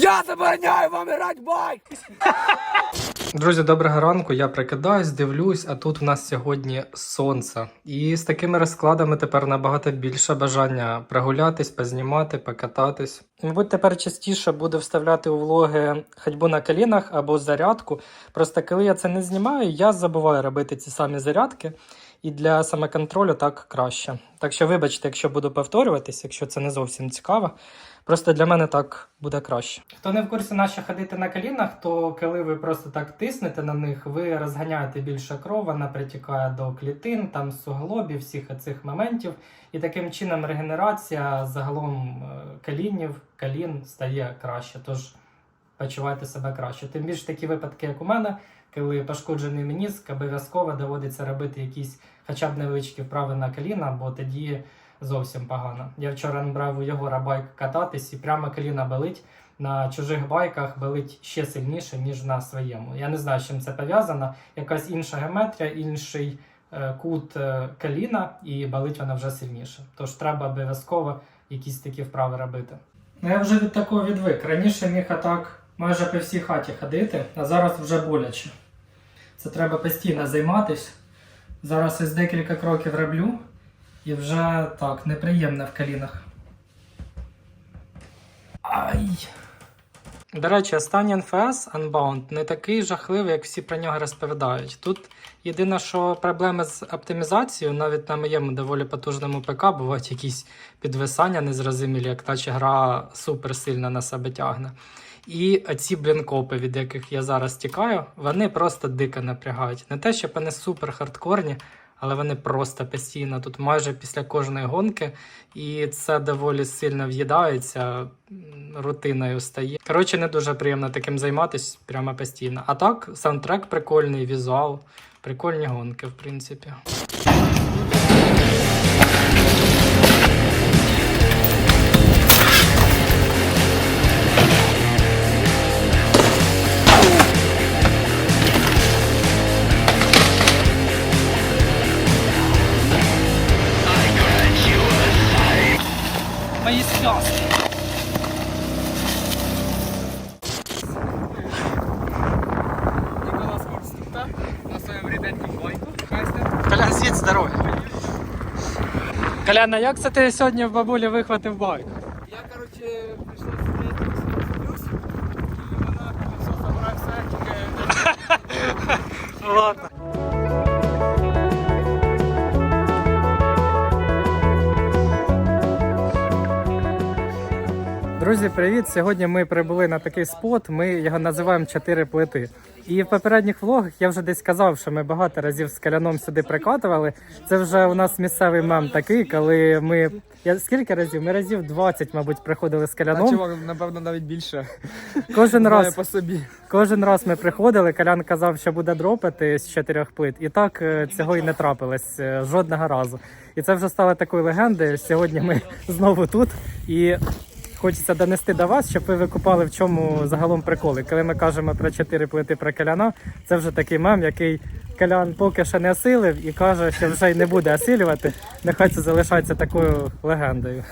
Я забороняю вам грати байк! Друзі, доброго ранку. Я прикидаюсь, дивлюсь, а тут в нас сьогодні сонце. І з такими розкладами тепер набагато більше бажання прогулятись, познімати, покататись. Мабуть, тепер частіше буду вставляти у влоги ходьбу на колінах або зарядку. Просто коли я це не знімаю, я забуваю робити ці самі зарядки. І для самоконтролю так краще. Так що, вибачте, якщо буду повторюватись, якщо це не зовсім цікаво. Просто для мене так буде краще. Хто не в курсі, на що ходити на колінах, то коли ви просто так тиснете на них, ви розганяєте більше кров, вона притікає до клітин, там суглобів, всіх цих моментів. І таким чином регенерація загалом е, колінів, колін стає краще. Тож почувайте себе краще. Тим більше такі випадки, як у мене, коли пошкоджений меніск, обов'язково доводиться робити якісь хоча б невеличкі вправи на коліна, бо тоді зовсім погано. Я вчора брав у Єгора байк кататись і прямо коліна болить. На чужих байках болить ще сильніше, ніж на своєму. Я не знаю, з чим це пов'язано. Якась інша геометрія, інший е, кут е, коліна, і болить вона вже сильніше. Тож треба обов'язково якісь такі вправи робити. Ну я вже від такого відвик. Раніше міг атак майже по всій хаті ходити, а зараз вже боляче. Це треба постійно займатись. Зараз ось декілька кроків роблю, і вже так, неприємно в колінах. Ай. До речі, останній NFS Unbound не такий жахливий, як всі про нього розповідають. Тут єдине, що проблеми з оптимізацією, навіть на моєму доволі потужному ПК бувають якісь підвисання незрозумілі, як наче гра супер сильно на себе тягне. І оці блінкопи, від яких я зараз тікаю, вони просто дико напрягають. Не те, щоб вони супер хардкорні, але вони просто постійно тут майже після кожної гонки, і це доволі сильно в'їдається, рутиною стає. Коротше, не дуже приємно таким займатися прямо постійно. А так, саундтрек прикольний, візуал, прикольні гонки, в принципі. Коляна, як це ти сьогодні в бабулі вихватив байк? Я, короче, прийшов сидіти плюсів, І вона все забрав все, тільки Ладно. Друзі, привіт! Сьогодні ми прибули на такий спот. Ми його називаємо чотири плити. І в попередніх влогах я вже десь казав, що ми багато разів з каляном сюди прикатували. Це вже у нас місцевий мем такий, коли ми. Я скільки разів? Ми разів 20, мабуть, приходили з А каляном. чувак, напевно, навіть більше. Кожен раз по собі. Кожен раз ми приходили, Колян казав, що буде дропати з чотирьох плит, і так е, цього і не трапилось е, жодного разу. І це вже стало такою легендою. Сьогодні ми знову тут і. Хочеться донести до вас, щоб ви викупали, в чому загалом приколи. Коли ми кажемо про чотири плити про каляна, це вже такий мем, який калян поки що не осилив і каже, що вже й не буде осилювати. Нехай це залишається такою легендою.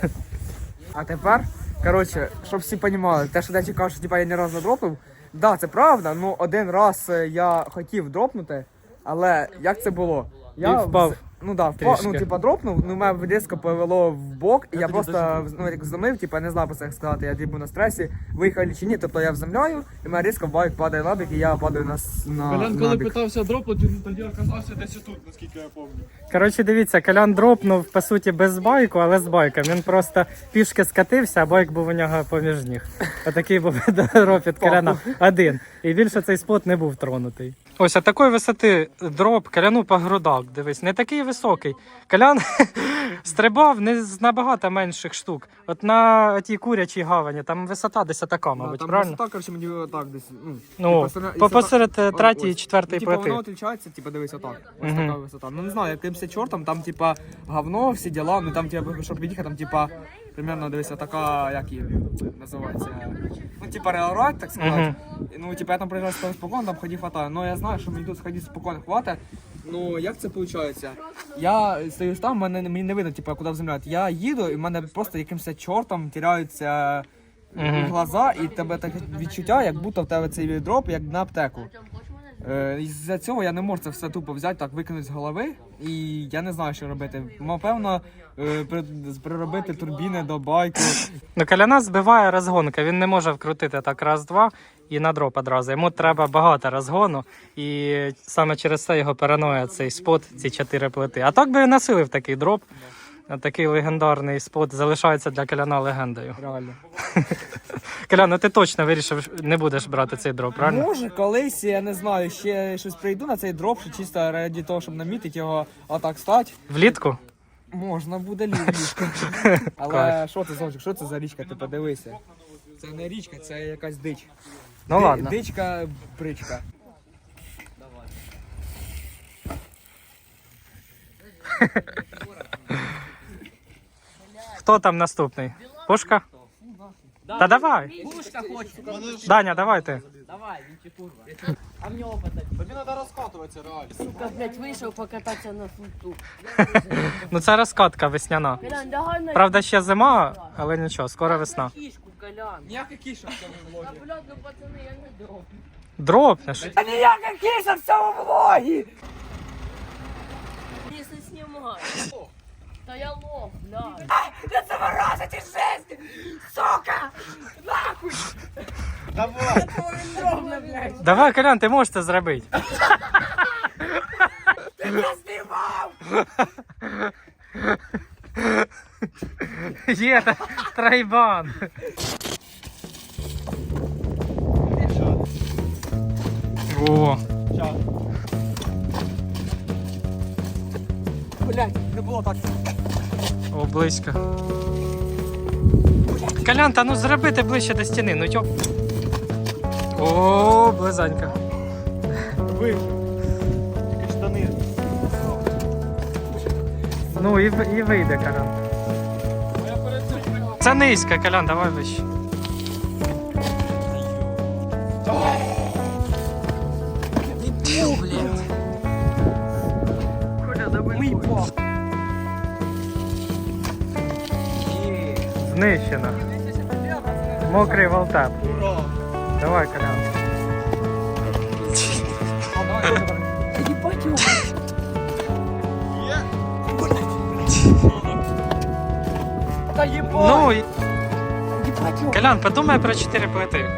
А тепер, коротше, щоб всі розуміли, те, що Дечі каже, що я ні разу не дропнув, да, це правда, ну один раз е, я хотів дропнути, але як це було? Я І впав Ну да, впав, ну типа дропнув, ну мене різко повело в бок, і я просто ну, як зломив, типа не знав як сказати, я типу на стресі, виїхав чи ні, тобто я вземляю, і мене різко байк падає на бік, і я падаю на, с- на, Колян, на коли бік. питався дропати, він тоді оказався десь тут, наскільки я пам'ятаю. Коротше, дивіться, Колян дропнув по суті без байку, але з байком. Він просто пішки скатився, а байк був у нього поміж ніг. Отакий був дроп від Коляна один. І більше цей спот не був тронутий. Ось а такої висоти дроп Коляну по грудак. Дивись, не такий високий. Колян стрибав не з набагато менших штук. От на тій курячій гавані, там висота десь така, мабуть, там правильно? висота, коротше, мені отак десь, ну, Ну, по якщо посеред е, третьої і четвертої типа, плити. воно отличається, типа, дивись отак. Ось Мгм. така висота. Ну не знаю, якимся чортом, там, типа, говно, всі діла, ну там, типа, щоб під'їхати, там, типа, примерно, дивись, така, як її називається, ну, типа, реалрайд, так сказати. Ну, типа, я там приїжджаю спокійно, спокійно, там ході хватає. Ну, я знаю, що мені тут ходити спокійно хватає. Ну, як це виходить? Я стою там, мене мені не видно, типа, куди вземляти. Я їду, і в мене просто якимось чортом тіряються в глаза, і тебе таке відчуття, як будто в тебе цей дроп, як на аптеку. Е, із-за цього я не можу це все тупо взяти, так викинути з голови, і я не знаю, що робити. Напевно, е, при- приробити турбіни до байку. Ну, Каляна збиває розгонка, він не може вкрутити так раз-два і на дроп одразу. Йому треба багато розгону, і саме через це його параноя цей спот, ці чотири плити. А так би насилив такий дроп. Такий легендарний спот залишається для Каляна легендою. Реально. Калян, ну ти точно вирішив, не будеш брати цей дроп, правильно? Може, колись, я не знаю, ще щось прийду на цей дроп, що чисто раді того, щоб намітити його отак стати. Влітку? Можна буде ліжко. Але що це зовсім? Що це за річка? Ти подивися. Це не річка, це якась дич. Ну Ди- ладно. Дичка, бричка. Хто там наступний? Пушка? Та давай. Пушка хоче. Даня, давай ти. Давай, він курва. А нього потім. Тобі треба розкатуватися реально. Сука, блядь, вийшов покататися на футу. Ну це розкатка весняна. Колян, давай на Правда, ще зима, але нічого, скоро весна. кішку, Колян. Ніяких кішок в цьому Та, влогі. блядь, ну пацани, я не дроблю. Дропнеш. Та ніяка кіша в цьому влогі! Если снимаю. Та я лох, блядь. Та це морозити жесть! Сука! Давай. Давай, Колян, ти можеш це зробити. Є та- трайбан. О, Блять, не було так. о, близько. Колян, та ну зроби ти ближче до стіни, ну тьоп. О, близанька. Вийшов. Тільки штани. Ну і, і вийде, Колян. Цим Це низько, Колян, давай вище. Знищено. Мокрий волтап. Ура! Давай, Колян. Є? Та їбать! Ну, і... Колян, подумай про чотири плити.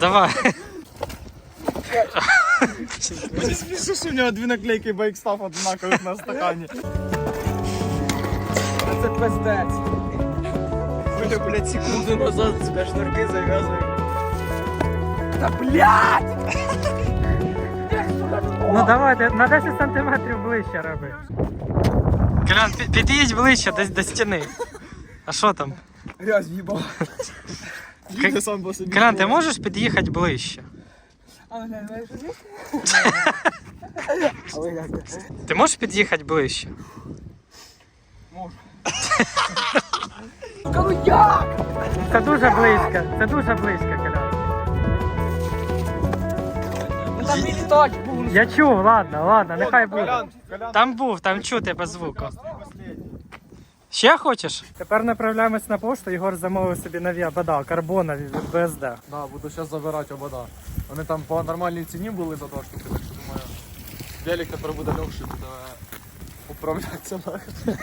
Давай. Мені смішно, що в нього дві наклейки байкстаф однакових на стакані. Це пиздець. Бля, блядь, секунду назад себе шнурки зав'язує. Та блядь! Ну давай, де- на 10 сантиметрів ближче роби. Колян, пі- під'їдь ближче десь до стіни. А що там? Грязь в'їбав. Їде сам по собі. Колян, ти можеш під'їхати ближче? А ви гляньте, що є? А ви гляньте. Ти можеш під'їхати ближче? Та Ну як? Це дуже близько, це дуже близько. Там літач був. Я чув, ладно, ладно, нехай буде. Там був, там чути без звуку. Ще хочеш? Тепер направляємось на пошту. Ігор замовив собі нові обода, карбонові від БСД. Да, буду зараз забирати обода. Вони там по нормальній ціні були за два штуки, так що думаю. Велик тепер буде легше, буде управлятися нахер.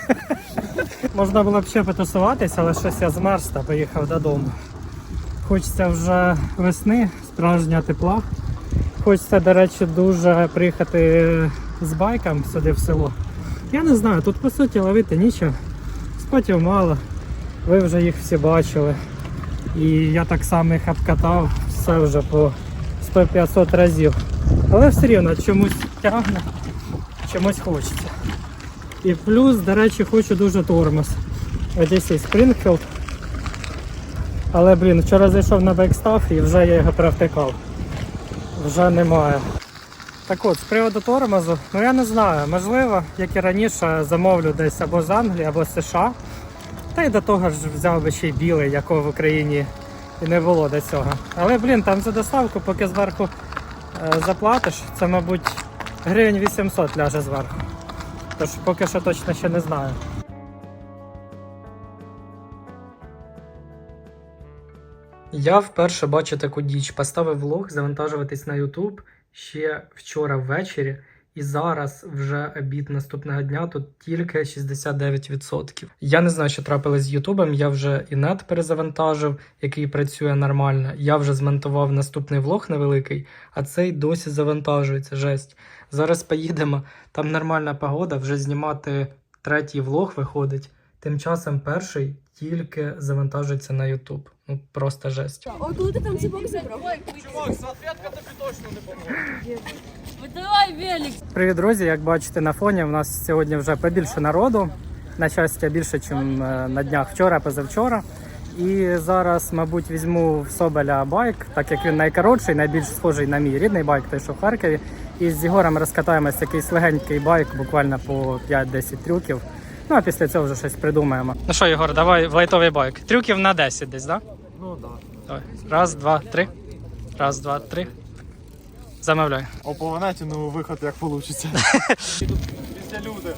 Можна було б ще потусуватись, але щось я змерз та поїхав додому. Хочеться вже весни, справжнього тепла. Хочеться, до речі, дуже приїхати з байком сюди в село. Я не знаю, тут по суті ловити нічого. Спотів мало. Ви вже їх всі бачили. І я так само їх обкатав все вже по 100-500 разів. Але все рівно чомусь тягне, чомусь хочеться. І плюс, до речі, хочу дуже тормоз. Одесі Спрінгфілд. Але, блін, вчора зайшов на бекстаф і вже я його провтикав. Вже немає. Так от, з приводу тормозу, ну я не знаю, можливо, як і раніше, замовлю десь або з Англії, або з США. Та й до того ж взяв би ще й білий, якого в Україні і не було до цього. Але, блін, там за доставку, поки зверху е, заплатиш, це, мабуть, гривень 800 ляже зверху. Тож поки що точно ще не знаю. Я вперше бачу таку діч. Поставив влог завантажуватись на YouTube ще вчора ввечері, і зараз вже обід наступного дня тут тільки 69%. Я не знаю, що трапилось з Ютубом. Я вже і нет перезавантажив, який працює нормально. Я вже змонтував наступний влог невеликий, а цей досі завантажується. Жесть. Зараз поїдемо. Там нормальна погода, вже знімати третій влог виходить. Тим часом перший тільки завантажується на YouTube. Ну просто жесть. Ой, коли ти там ціпок забрав? Чувак, салфетка тобі точно не поможе. Видавай велик. Привіт, друзі! Як бачите на фоні, у нас сьогодні вже побільше народу. На щастя, більше, ніж на днях вчора, позавчора. І зараз, мабуть, візьму в Соболя байк, так як він найкоротший, найбільш схожий на мій рідний байк, той що в Харкові. І з Єгорем розкатаємось якийсь легенький байк, буквально по 5-10 трюків. Ну а після цього вже щось придумаємо. Ну що, Єгор, давай в лайтовий байк. Трюків на 10 десь, так? Да? Ну да. Раз, два, три. Раз, два, три. Замовляй. А по ну виход як вийде. Після люди.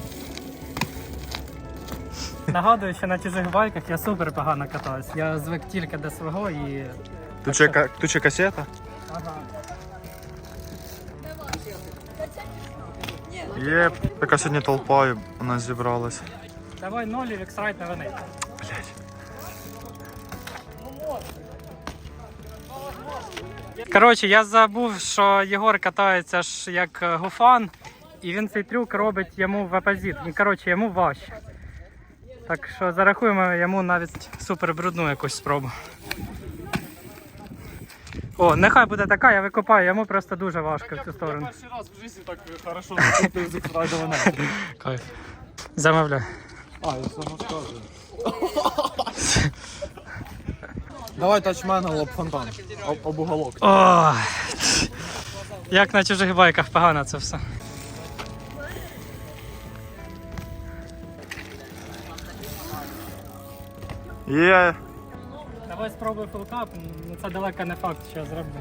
Нагадую, що на чужих байках я супер погано катаюсь. Я звик тільки до свого і. Тут ще, ка- тут ще касета. Ага. Є, яка сьогодні толпа у нас зібралась. Давай ноль і екстрайт на вини. Коротше, я забув, що Єгор катається ж як е, гуфан, і він цей трюк робить йому в опозит. І, коротше, йому важче. Так що зарахуємо йому навіть супер брудну якусь спробу. О, нехай буде така, я викопаю, йому просто дуже важко в цю сторону. перший раз в житті так хорошо закрутив з екстрайду. Кайф. Замовляй. А, я все розказую. Давай тачмен лоб фонтан. Об, об уголок. О, як на чужих байках погано це все. Є. Давай спробуй фулкап, ну це далеко не факт, що я зроблю.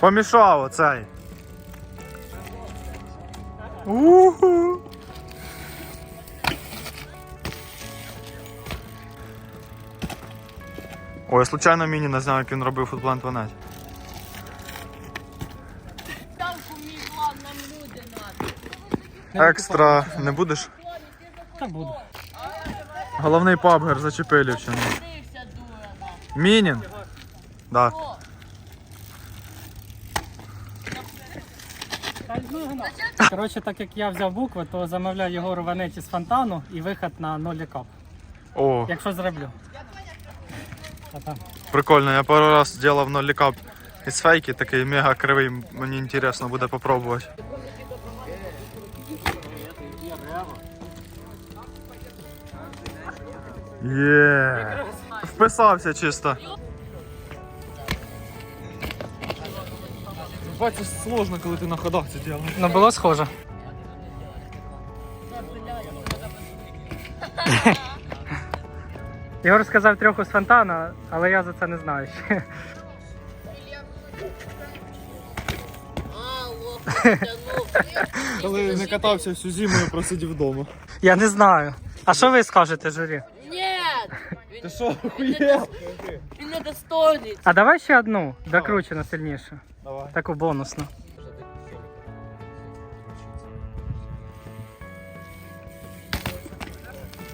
Помішав оцей. Уху. Ой, я случайно міні не знаю, як він робив футплент ванеті. Ставку мій план, нам люди надо. Екстра не будеш? Та буду. Головний пабгер дура. Мінін? Да. Коротше, так як я взяв букви, то замовляю Єгору ванеті з фонтану і вихід на нолі кап. О, Якщо зроблю. Та-та. прикольно, я пару раз делав нолікап із фейки, такий мега кривий, мені інтересно буде попробувати. Є. Вписався чисто. Бачиш, сложно, коли ти на ходах це робиш. Ну було схоже. Єгор сказав трьох з фонтана, але я за це не знаю. ще. Коли не катався всю зиму, я просидів вдома. Я не знаю. А що ви скажете, журі? Ні. Ти що, Він, він недостойний. А давай ще одну докручену сильніше. Давай. Таку бонусну.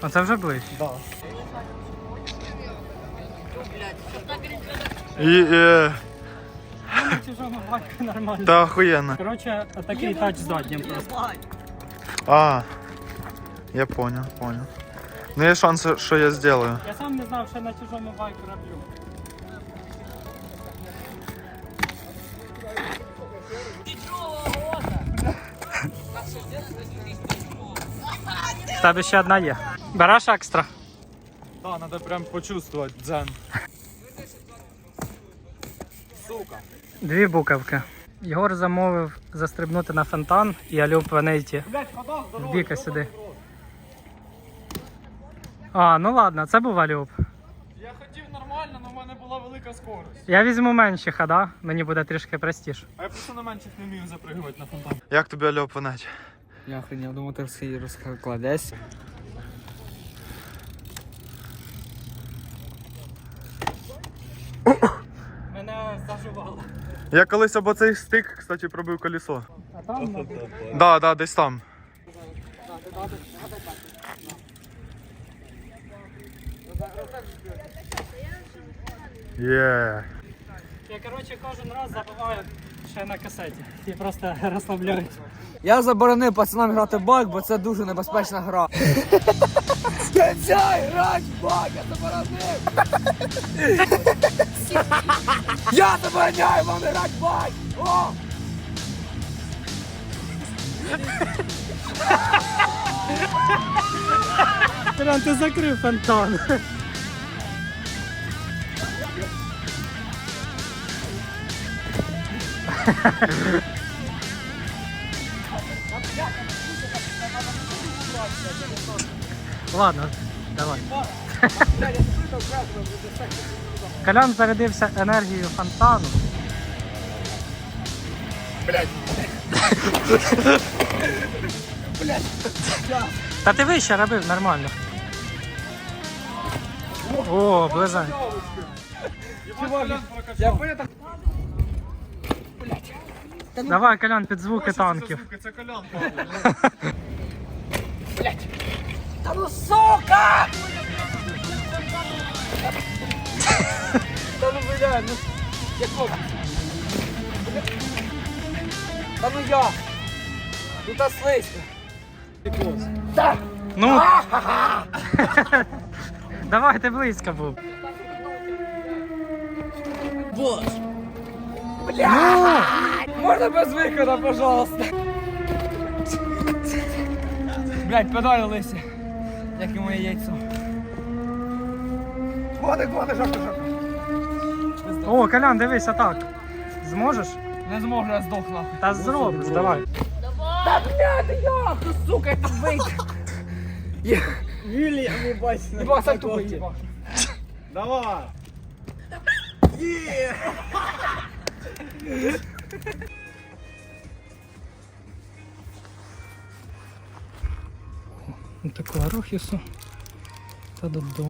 Оце вже ближче. Да. І, е, На чужому байку нормально. та охуєнно. Коротше, такий тач заднім просто. А, я понял, понял. Ну є шанс, що я сделаю. Я сам не знав, що на чужому байку роблю. В тебе ще одна є. Береш екстра. Да, надо прям почувствовать дзен. Дві буковки. Єгор замовив застрибнути на фонтан і Алюб Ванейті. В біка сюди. А, ну ладно, це був Алюб. Я хотів нормально, але в мене була велика скорость. Я візьму менші хода, мені буде трішки простіше. А я просто на менших не вмію запригувати на фонтан. Як тобі Альо понять? Я охренів, думав, ти всі розкладеш. Мене зажувало. Я колись об оцей стик, кстати, пробив колесо. А там Да, да, десь там. Є. я коротше кожен раз забуваю ще на касеті. І просто розслабляюсь. Я заборонив пацанам грати в баг, бо це дуже небезпечна гра. Кінцяй грати в баг, я заборонив! Я забороняю вам грати в баг! О! Прям ти закрив фонтан. Ладно, давай. Колян зарядився енергією фонтану. Та ти вище робив нормально. О, близай. Я понял, Давай, Колян, під звуки танків. Це колян. Та ну сука! Та ну блядь, ну яко? Та ну я! Тут та слизько. Ну. Давай, ти близько був. Бля! Можна без виходу, пожалуйста. Блять, педалі лисі. Як і моє яйцо. Годи, годи, жовто, жовто. О, Колян, дивись, так. Зможеш? Не зможу, я здох нахуй. Та зробиш, давай. Та блядь, я, ну сука, я тут вийду. Віллі, не бачите. Єба, сам тупо їба. Давай. Таку арохісу та додому.